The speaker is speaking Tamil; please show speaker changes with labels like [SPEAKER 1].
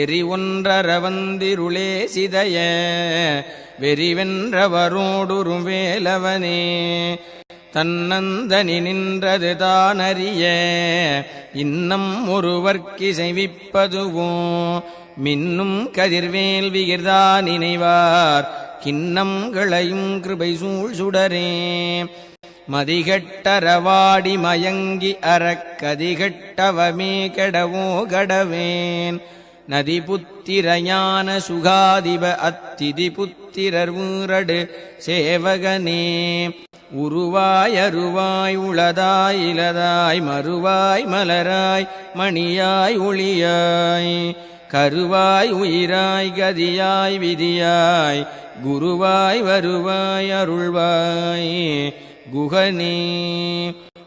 [SPEAKER 1] வெறி ஒன்றரவந்திருளே சிதைய வெறிவென்றவரோடுறும் வேலவனே தன்னந்தனி நின்றது தானறிய இன்னம் ஒருவர்க்கிசைவிப்பதுவோ. மின்னும் கதிர்வேல் விகிர்தா நினைவார் கிண்ணங்களையும் கிருபை சூழ் சுடரே. மதிகட்டரவாடி மயங்கி அறக்கதிகட்டவமே கெடவோ கடவேன். நதி புத்திரஞான சுகாதிப அத்திதி புத்திரர் ஊரடு சேவகனே. உருவாய் அருவாய் உளதாய் இலதாய் மறுவாய் மலராய் மணியாய் ஒளியாய். கருவாய் உயிராய் கதியாய் விதியாய் குருவாய் வருவாய் அருள்வாய். குகனே.